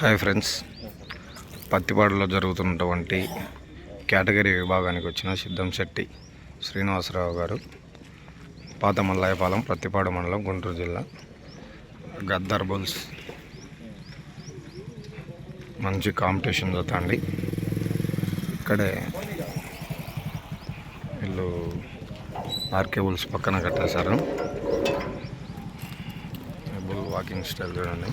Hi friends. పత్తిపాడులో జరుగుతున్నటువంటి category విభాగానికి వచ్చిన సిద్ధం శెట్టి శ్రీనివాసరావు గారు పాత మల్లాయపాలెం ప్రత్తిపాడు మండలం గుంటూరు జిల్లా గద్దర్ బుల్స్ మంచి కాంపిటీషన్ జరుగుతుంది. ఇక్కడే వీళ్ళు ఆర్కే బుల్స్ పక్కన కట్టేశారు. బుల్ వాకింగ్ స్టైల్ చూడండి.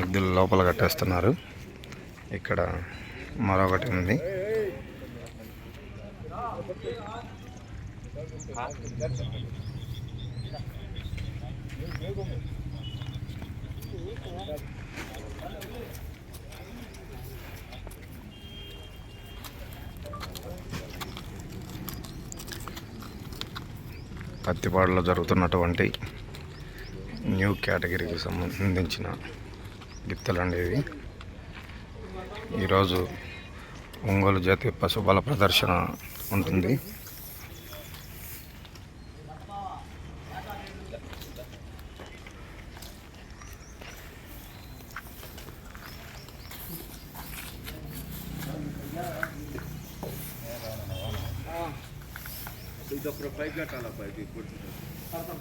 ఎద్దులు లోపల కట్టేస్తున్నారు. ఇక్కడ మరొకటి ఉంది. పత్తిపాడులో జరుగుతున్నటువంటి న్యూ కేటగిరీకి సంబంధించిన గిత్తలండి ఇవి. ఈరోజు ఒంగోలు జాతి పశుబల ప్రదర్శన ఉంటుంది. ఇది ఒక పైకి కట్టాలా పైకి